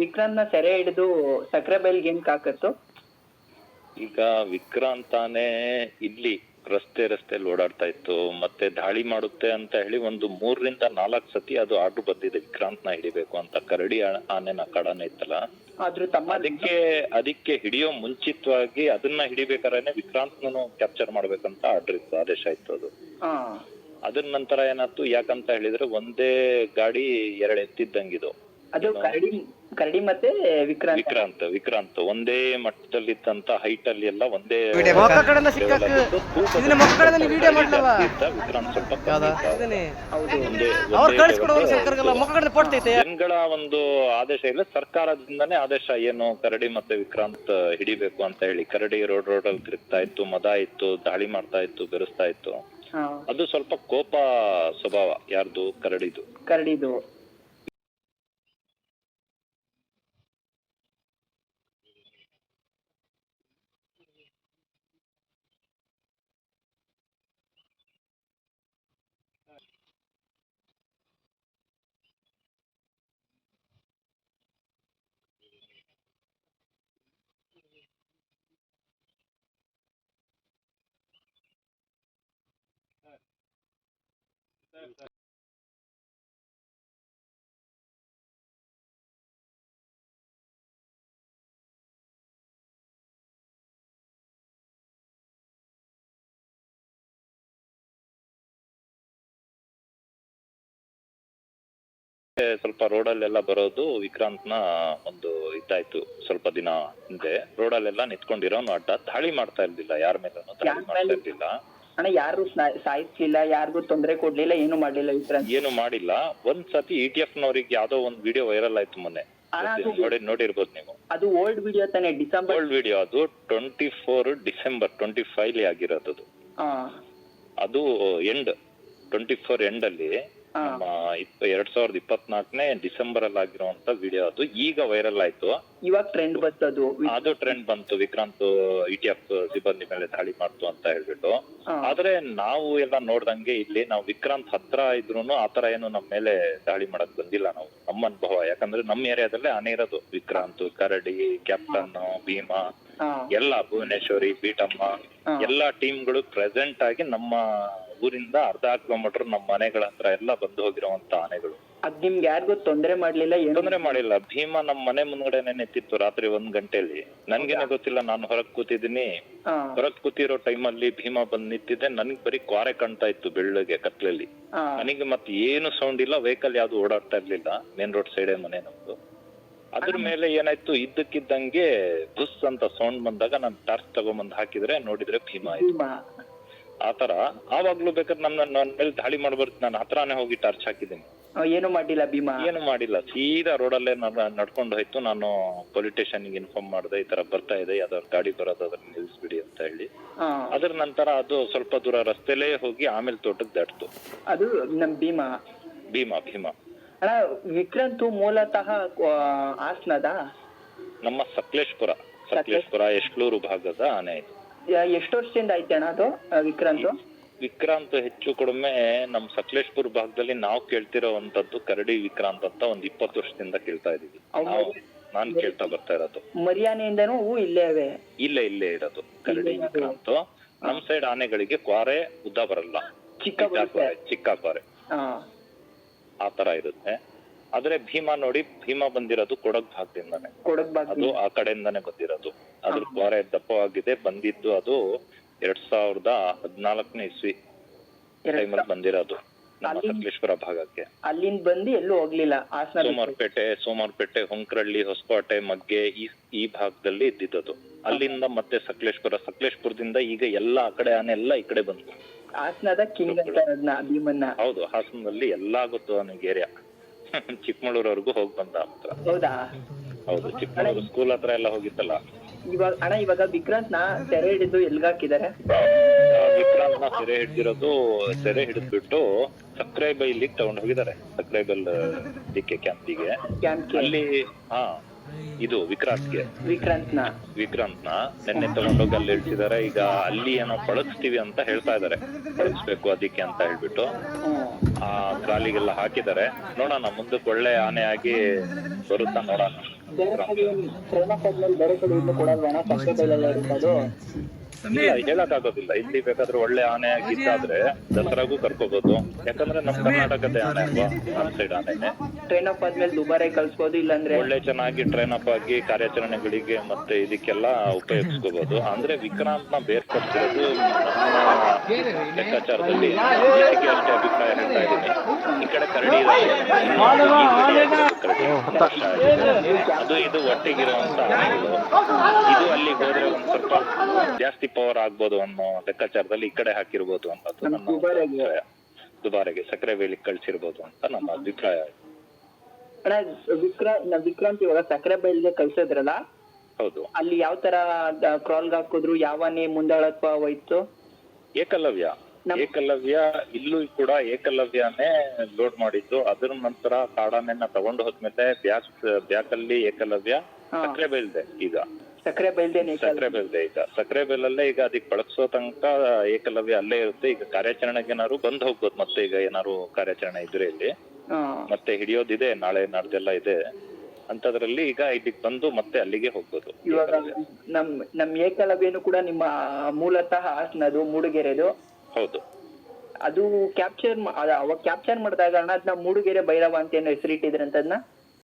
ವಿಕ್ರಮ್ನ ಸೆರೆ ಹಿಡಿದು ಸಕ್ರೆ ಬೈಲ್ಗೆ ಏನ್ ಕಾಕತ್ತು? ಈಗ ವಿಕ್ರಾಂತಾನೆ ಇಲ್ಲಿ ರಸ್ತೆ ರಸ್ತೆಯಲ್ಲಿ ಓಡಾಡ್ತಾ ಇತ್ತು. ಮತ್ತೆ ದಾಳಿ ಮಾಡುತ್ತೆ ಅಂತ ಹೇಳಿ ಒಂದು ಮೂರರಿಂದ ನಾಲ್ಕು ಸತಿ ಅದು ಆರ್ಡರ್ ಬಂದಿದೆ. ವಿಕ್ರಾಂತ್ನ ಹಿಡಿಬೇಕು ಅಂತ ಕರಡಿ ಆನೆನ ಕಡಾನೆ ಇತ್ತಲ್ಲ? ಆದ್ರೂ ತಮ್ಮ ಅದಕ್ಕೆ ಅದಕ್ಕೆ ಹಿಡಿಯೋ ಮುಂಚಿತವಾಗಿ ಅದನ್ನ ಹಿಡಿಬೇಕಾದ್ರೆ ವಿಕ್ರಾಂತ್ನೂ ಕ್ಯಾಪ್ಚರ್ ಮಾಡ್ಬೇಕಂತ ಆರ್ಡರ್ ಇತ್ತು ಆದೇಶ ಇತ್ತು ಅದು. ಅದನ್ ಅದ್ರ ನಂತರ ಏನಾಯ್ತು? ಯಾಕಂತ ಹೇಳಿದ್ರೆ ಒಂದೇ ಗಾಡಿ ಎರಡು ಎತ್ತಿದ್ದಂಗಿದು. ಅದು ಕರಡಿ ಕರಡಿ ಮತ್ತೆ ವಿಕ್ರಾಂತ್. ವಿಕ್ರಾಂತ್ ವಿಕ್ರಾಂತ್. ಒಂದೇ ಮಟ್ಟದಲ್ಲಿ ಇದ್ದಂತ ಹೈಟ್ ಅಲ್ಲಿ ಎಲ್ಲ ಒಂದೇ ವಿಕ್ರಾಂತ್ ಸ್ವಲ್ಪ ಜನಗಳ ಒಂದು ಆದೇಶ ಇಲ್ಲ ಸರ್ಕಾರದಿಂದನೇ ಆದೇಶ ಏನು ಕರಡಿ ಮತ್ತೆ ವಿಕ್ರಾಂತ್ ಹಿಡಿಬೇಕು ಅಂತ ಹೇಳಿ. ಕರಡಿ ರೋಡ್ ರೋಡ್ ಅಲ್ಲಿ ತಿರುಗ್ತಾ ಇತ್ತು ಮದ ಇತ್ತು ದಾಳಿ ಮಾಡ್ತಾ ಇತ್ತು ಬೆರೆಸ್ತಾ ಇತ್ತು. ಅದು ಸ್ವಲ್ಪ ಕೋಪ ಸ್ವಭಾವ ಯಾರ್ದು? ಕರಡಿದು. ಕರಡಿದು. ಸ್ವಲ್ಪ ರೋಡಲ್ಲೆಲ್ಲ ಬರೋದು ವಿಕ್ರಾಂತ್ನ ಒಂದು ಇದಾಯ್ತು ಸ್ವಲ್ಪ ದಿನ ಹಿಂದೆ. ರೋಡಲ್ಲೆಲ್ಲ ನಿಂತ್ಕೊಂಡಿರೋನು ಅಡ್ಡ ದಾಳಿ ಮಾಡ್ತಾ ಇರ್ಲಿಲ್ಲ ಯಾರ ಮೇಲೂ. ದಾಳಿ ಮಾಡ್ತಾ? ಇರ್ಲಿಲ್ಲ. ಅಣ್ಣ ಯಾರು ಸಾಯಿಸ್ಲಿಲ್ಲ ಯಾರಿಗೂ ತೊಂದರೆ ಕೊಡ್ಲಿಲ್ಲ ಏನು ಮಾಡ್ಲಿಲ್ಲ ವಿಕ್ರಾಂತ್ ಏನು ಮಾಡಿಲ್ಲ. ಒಂದ್ ಸತಿ ಇ ಟಿ ಎಫ್ ನವರಿಗೆ ಯಾವ್ದೋ ಒಂದ್ ವಿಡಿಯೋ ವೈರಲ್ ಆಯ್ತು ಮೊನ್ನೆ. ಅಣ್ಣ, ಅದು- ನೋಡಿ ನೋಡಿರ್ಬೋದು ನೀವು. ಅದು ಓಲ್ಡ್ ವಿಡಿಯೋ ತಾನೆ ಡಿಸೆಂಬರ್ ಓಲ್ಡ್ ವಿಡಿಯೋ ಅದು twenty four December twenty five ಆಗಿರೋದು ಅದು. ಅದು ಎಂಡ್ ಟ್ವೆಂಟಿ ಫೋರ್ ಎಂಡ್ ಅಲ್ಲಿ. ನಮ್ಮ ಎರಡ್ ಸಾವಿರದ ಇಪ್ಪತ್ನಾಲ್ಕನೇ ಡಿಸೆಂಬರ್ ಅಲ್ಲಿ ಆಗಿರುವಂತ ವಿಡಿಯೋ ಅದು. ಈಗ ವೈರಲ್ ಆಯ್ತು. ಇವಾಗ ಟ್ರೆಂಡ್ ಬಂತದು? ಅದು ಟ್ರೆಂಡ್ ಬಂತು. ವಿಕ್ರಾಂತ್ ಇಟಿಎಫ್ ಸಿಬ್ಬಂದಿ ಮೇಲೆ ದಾಳಿ ಮಾಡ್ತು ಅಂತ ಹೇಳ್ಬಿಟ್ಟು. ಆದ್ರೆ ನಾವು ಎಲ್ಲ ನೋಡ್ದಂಗೆ ಇಲ್ಲಿ ನಾವು ವಿಕ್ರಾಂತ್ ಹತ್ರ ಇದ್ರೂನು ಆತರ ಏನು ನಮ್ಮ ಮೇಲೆ ದಾಳಿ ಮಾಡಕ್ ಬಂದಿಲ್ಲ ನಾವು. ನಮ್ಮ ಅನುಭವ. ಯಾಕಂದ್ರೆ ನಮ್ಮ ಏರಿಯಾದಲ್ಲೇ ಆನೆ ಇರೋದು. ವಿಕ್ರಾಂತ್ ಕರಡಿ ಕ್ಯಾಪ್ಟನ್ ಭೀಮಾ ಎಲ್ಲ ಭುವನೇಶ್ವರಿ ಬೀಟಮ್ಮ ಹಾ. ಎಲ್ಲಾ ಟೀಮ್ಗಳು ಪ್ರೆಸೆಂಟ್ ಆಗಿ ನಮ್ಮ ಊರಿಂದ ಅರ್ಧ ಕಿಲೋಮೀಟರ್ ನಮ್ಮ ಮನೆಗಳ ಹತ್ರ ಎಲ್ಲ ಬಂದು ಹೋಗಿರುವಂತ ಆನೆಗಳು. ಅದ್ ನಿಮ್ಗೆ ಯಾರಿಗೂ ತೊಂದರೆ ಮಾಡ್ಲಿಲ್ಲ ಏನು? ತೊಂದರೆ ಮಾಡಿಲ್ಲ. ಭೀಮ ನಮ್ಮ ಮನೆ ಮುಂದ್ಗಡೆನೆ ನಿಂತಿತ್ತು ರಾತ್ರಿ ಒಂದ್ ಗಂಟೆಲಿ ನನ್ಗೇನೆ ಗೊತ್ತಿಲ್ಲ ನಾನು ಹೊರಗ್ ಕೂತಿದ್ದೀನಿ. ಹಾ. ಹೊರಗ್ ಕೂತಿರೋ ಅಲ್ಲಿ ಭೀಮ ಬಂದ್ ನಿಂತಿದ್ದೆ. ನನ್ಗೆ ಬರೀ ಕ್ವಾರೆ ಕಾಣ್ತಾ ಇತ್ತು ಬೆಳ್ಳಗೆ ಕತ್ಲಲ್ಲಿ. ಹಾ. ನನಗೆ ಮತ್ತೆ ಏನು ಸೌಂಡ್ ಇಲ್ಲ. ವೆಹಿಕಲ್ ಯಾವ್ದು ಓಡಾಡ್ತಾ ಇರ್ಲಿಲ್ಲ. ಮೇನ್ ರೋಡ್ ಸೈಡ್ ಮನೆ ನಮ್ದು. ಅದ್ರ ಮೇಲೆ ಏನಾಯ್ತು? ಇದ್ದಕ್ಕಿದ್ದಂಗೆ ಬುಸ್ ಅಂತ ಸೌಂಡ್ ಬಂದಾಗ ನಾನು ಟಾರ್ಚ್ ತಗೊಂಬಂದ್ ಹಾಕಿದ್ರೆ ನೋಡಿದ್ರೆ ಭೀಮ ಆಯ್ತು. ಭೀಮಾ. ಆತರ. ಆವಾಗ್ಲೂ ಬೇಕಾದ್ರೆ ನನ್ನ ನನ್ನ ಮೇಲೆ ದಾಳಿ ಮಾಡ್ಬಾರ್ದು. ನಾನು ಹತ್ರನೇ ಹೋಗಿ ಟಾರ್ಚ್ ಹಾಕಿದ್ದೀನಿ. ಏನು ಮಾಡಿಲ್ಲ ಭೀಮಾ? ಏನು ಮಾಡಿಲ್ಲ. ಸೀದಾ ರೋಡಲ್ಲೇ ನಡ್ಕೊಂಡು ಹೋಯ್ತು. ನಾನು ಪೊಲೀಸ್ ಸ್ಟೇಷನ್ಗೆ ಇನ್ಫಾರ್ಮ್ ಮಾಡಿದೆ. ಈ ತರ ಬರ್ತಾ ಇದೆ. ಯಾವ್ದಾದ್ರು ಗಾಡಿ ಬರೋದು ಅದನ್ನ ನಿಲ್ಲಿಸ್ಬಿಡಿ ಅಂತ ಹೇಳಿ. ಅದ್ರ ನಂತರ ಅದು ಸ್ವಲ್ಪ ದೂರ ರಸ್ತೆಲೇ ಹೋಗಿ ಆಮೇಲೆ ತೋಟಕ್ಕೆ ದಾಟ್ತು. ಅದು ನಮ್ ಭೀಮಾ? ಭೀಮಾ ಭೀಮಾ. ಅಣ್ಣ ವಿಕ್ರಾಂತ್ ಮೂಲತಃ ಆಸ್ನದ ಹಾಸನದ? ನಮ್ಮ ಸಕ್ಲೇಶ್ಪುರ. ಸಕಲೇಶ್ಪುರ ಎಷ್ಟ್ಲೂರು ಭಾಗದ ಆನೆ ಇದು. ಎಷ್ಟು ವರ್ಷದಿಂದ ಐತೆ ಅಣ್ಣ ಅದು ವಿಕ್ರಾಂತ್? ವಿಕ್ರಾಂತ್ ಹೆಚ್ಚು ಕಡಿಮೆ ನಮ್ ಸಕಲೇಶ್ಪುರ್ ಭಾಗದಲ್ಲಿ ನಾವು ಕೇಳ್ತಿರೋವಂತದ್ದು ಕರಡಿ ವಿಕ್ರಾಂತ್ ಅಂತ ಒಂದ್ ಇಪ್ಪತ್ತು ವರ್ಷದಿಂದ ಕೇಳ್ತಾ ಇದೀವಿ ನಾನ್ ಕೇಳ್ತಾ ಬರ್ತಾ ಇರೋದು. ಮರಿಯಾನೆಯಿಂದನೂ ಹೂ ಇಲ್ಲೇ ಅವೆ ಇಲ್ಲೇ ಇಲ್ಲೇ ಇರೋದು. ಕರಡಿ ವಿಕ್ರಾಂತ್. ನಮ್ ಸೈಡ್ ಆನೆಗಳಿಗೆ ಕ್ವಾರೆ ಉದ್ದ ಬರಲ್ಲ. ಚಿಕ್ಕ ಚಿಕ್ಕ. ಕ್ವಾರೆ ಚಿಕ್ಕ ಕ್ವಾರೆ. ಆ. ತರ ಇರುತ್ತೆ. ಆದ್ರೆ ಭೀಮಾ ನೋಡಿ ಭೀಮಾ ಬಂದಿರೋದು ಕೊಡಗ್ ಭಾಗದಿಂದಾನೆ. ಕೊಡಗ್ ಭಾಗ ಅದು ಆ ಕಡೆಯಿಂದಾನೆ ಬಂದಿರೋದು. ಅದ್ರ ಕ್ವಾರೆ ದಪ್ಪವಾಗಿದೆ ಬಂದಿದ್ದು ಅದು ಎರಡ್ ಸಾವಿರದ ಹದಿನಾಲ್ಕನೇ ಇಸ್ವಿ ಟೈಮಲ್ಲಿ ಬಂದಿರೋದು. ನಮ್ಮ ಅಲ್ಲಿ- ಭಾಗಕ್ಕೆ. ಅಲ್ಲಿಂದ ಬಂದು ಎಲ್ಲೂ ಹೋಗ್ಲಿಲ್ಲ. ಹಾಸನ ಸೋಮಾರ್ಪೇಟೆ ಸೋಮಾರ್ಪೇಟೆ ಹೊಂಕ್ರಳ್ಳಿ ಹೊಸಕೋಟೆ ಮಗ್ಗೆ ಈ ಈ ಭಾಗದಲ್ಲಿ ಇದ್ದಿದ್ದದು. ಅಲ್ಲಿಂದ ಮತ್ತೆ ಸಕಲೇಶ್ವರ ಸಕಲೇಶ್ಪುರದಿಂದ ಈಗ ಎಲ್ಲಾ ಆ ಕಡೆ ಆನೆ ಎಲ್ಲ ಈ ಕಡೆ ಬಂದ್ವು ಹಾಸನದ ಕಿಂಗ್ ಅಂತ ಭೀಮನ್ನ ಹೌದು ಹಾಸನದಲ್ಲಿ ಎಲ್ಲಾ ಗೊತ್ತು ನನಗೆ ಏರಿಯಾ. ಚಿಕ್ಕಮಗಳೂರವರೆಗೂ ಹೋಗಿ ಬಂದ ಹತ್ರ ಹೌದಾ? ಹೌದು ಚಿಕ್ಕಮಗಳೂರು ಸ್ಕೂಲ್ ಹತ್ರ ಎಲ್ಲ ಹೋಗಿತ್ತಲ್ಲ. ಇವಾಗ ಅಣ್ಣ ಇವಾಗ ವಿಕ್ರಾಂತ್ನ ಸೆರೆ ಹಿಡಿದು ಎಲ್ಗಾಕಿದ್ದಾರೆ ವಿಕ್ರಾಂತ್ನ ಸೆರೆ ಹಿಡಿದಿರೋದು ಸೆರೆ ಹಿಡಿದ್ಬಿಟ್ಟು ಸಕ್ರೆ ಬೈಲಿಗೆ ತಗೊಂಡು ಹೋಗಿದ್ದಾರೆ ಸಕ್ರೆ ಬೈಲ್ ಡಿ ಕೆ ಕ್ಯಾಂಪಿಗೆ. ಕ್ಯಾಂಪ್ಗೆ? ಅಲ್ಲಿ ಹಾ ಇದು ವಿಕ್ರಾಂತ್ಗೆ. ವಿಕ್ರಾಂತ್ನ? ವಿಕ್ರಾಂತ್ನ ನಿನ್ನೆ ತಗೊಂಡೋಗಿ ಅಲ್ಲಿ ಇಳಿಸಿದಾರೆ. ಈಗ ಅಲ್ಲಿ ಏನೋ ಪಳಗಿಸ್ತೀವಿ ಅಂತ ಹೇಳ್ತಾ ಇದಾರೆ. ಪಳಗಿಸ್ಬೇಕು ಅದಕ್ಕೆ ಅಂತ ಹೇಳ್ಬಿಟ್ಟು. ಆ ಕಾಲಿಗೆಲ್ಲ ಹಾಕಿದ್ದಾರೆ ನೋಡೋಣ ಮುಂದಕ್ಕೆ ಒಳ್ಳೆ ಆನೆ ಆಗಿ ಬರುತ್ತಾ ನೋಡೋಣ. ಬೇರೆ ಕಡೆ ಟ್ರೈನ್ ಆದ್ಮೇಲೆ ಬೇರೆ ಕಡೆ ಇನ್ನು ಕೊಡಲ್ವಣ ಕಷ್ಟ ಬೈಲೆಲ್ಲ ಇರ್ತದು ಇಲ್ಲ ಹೇಳಕ್ ಆಗೋದಿಲ್ಲ ಇಲ್ಲಿ ಬೇಕಾದ್ರೆ ಒಳ್ಳೆ ಆನೆ ಆಗಿದ್ದಾದ್ರೆ ದಸರಾಗೂ ಕರ್ಕೋಬಹುದು ಯಾಕಂದ್ರೆ ನಮ್ ಕರ್ನಾಟಕದ ಆನೆ ಅಲ್ವಾ? ನಮ್ ಸೈಡ್ ಆನೆನೆ. ಟ್ರೈನ್ ಅಪ್ ಆದ್ಮೇಲೆ ದುಬಾರಿ ಕಳ್ಸ್ಬೋದು ಇಲ್ಲಾಂದ್ರೆ? ಒಳ್ಳೆ ಚೆನ್ನಾಗಿ ಟ್ರೈನ್ ಅಪ್ ಆಗಿ ಕಾರ್ಯಾಚರಣೆಗಳಿಗೆ ಮತ್ತೆ ಇದಕ್ಕೆಲ್ಲ ಉಪಯೋಗಿಸ್ಕೋಬಹುದು ಅಂದ್ರೆ ವಿಕ್ರಾಂತ್ನ ಬೇರ್ಪಡಿಸಿರೋದು ಲೆಕ್ಕಾಚಾರದಲ್ಲಿ. ಅಷ್ಟೇ ಅಭಿಪ್ರಾಯ ಹೇಳ್ತಾ ಇದ್ದೀನಿ. ಈ ಕಡೆ ಕರಡಿ. ಅದು ಇದು ಒಟ್ಟಿಗಿರುವಂತ ಇದು ಅಲ್ಲಿಗೆ ಹೋದ್ರೆ ಒಂದ್ ಸ್ವಲ್ಪ ಜಾಸ್ತಿ ಪವರ್ ಆಗ್ಬೋದು ಅನ್ನೋ ಲೆಕ್ಕಾಚಾರದಲ್ಲಿ ಈ ಕಡೆ ಹಾಕಿರ್ಬೋದು ಅನ್ನೋದು ನನ್ನ ದುಬಾರೆಗೆ. ಅಭಿಪ್ರಾಯ ದುಬಾರೆಗೆ ಸಕ್ಕರೆ ಬೇಲಿ ಕಳ್ಸಿರ್ಬೋದು ಅಂತ ನಮ್ಮ ಅಭಿಪ್ರಾಯ. ವಿಕ್ರಾಂತಿ ಇವಾಗ ಸಕ್ಕರೆ ಬೈಲ್ಗೆ ಕಳ್ಸಿದ್ರಲ್ಲ? ಹೌದು. ಅಲ್ಲಿ ಯಾವ ತರ ಕ್ರಾಲ್ಗ್ ಹಾಕಿದ್ರು ಯಾವನೇ ಮುಂದಾಳತ್ವ ಹೋಯ್ತು? ಏಕಲವ್ಯ. ನಮ್- ಏಕಲವ್ಯ ಇಲ್ಲೂ ಕೂಡ ಏಕಲವ್ಯನೇ ಲೋಡ್ ಮಾಡಿದ್ದು. ಅದ್ರ ನಂತರ ಕಾಡಾನೆನ್ನ ತಗೊಂಡು ಹೋದ್ಮೇಲೆ ಬ್ಯಾಕ್ ಬ್ಯಾಕ್ ಅಲ್ಲಿ ಏಕಲವ್ಯ ಸಕ್ರೆ ಸಕ್ಕರೆ ಬೆಳ್ದೆ ಈಗ. ಸಕ್ಕರೆ ಬೈಲ್ದೇನೆ ಸಕ್ಕರೆ ಬೆಳ್ದೆ ಈಗ. ಸಕ್ಕರೆ ಬೆಲ್ಲಲ್ಲೇ ಈಗ ಅದಕ್ಕೆ ಬಳಸೋ ತನಕ ಏಕಲವ್ಯ ಅಲ್ಲೇ ಇರುತ್ತೆ. ಈಗ ಕಾರ್ಯಾಚರಣೆಗೆ ಏನಾದ್ರು ಬಂದ್ ಹೋಗ್ಬೋದು. ಮತ್ತೆ ಈಗ ಏನಾದ್ರು ಕಾರ್ಯಾಚರಣೆ ಇದ್ರೆ ಇಲ್ಲಿ. ಮತ್ತೆ ಹಿಡಿಯೋದಿದೆ. ನಾಳೆ ನಾಡ್ದೆಲ್ಲ ಇದೆ. ಅಂತದ್ರಲ್ಲಿ ಈಗ ಇದಕ್ಕೆ ಬಂದು ಮತ್ತೆ ಅಲ್ಲಿಗೆ ಹೋಗ್ಬೋದು. ಇವಾಗ. ನಮ್ ನಮ್ ಏಕಲವ್ಯನು ಕೂಡ ನಿಮ್ಮ ಮೂಲತಃ ಹಾಸನದು ಮೂಡಿಗೆರೆದು. ಹೌದು. ಅದು ಕ್ಯಾಪ್ಚರ್ ಅವಾಗ ಕ್ಯಾಪ್ಚರ್ ಮಾಡಿದಾಗ ಅಣ್ಣ ಅದನ್ನ ಮೂಡುಗೆರೆ ಭೈರವ ಅಂತ ಏನೋ ಹೆಸರಿಟ್ಟಿದ್ರಂತದ್ನ?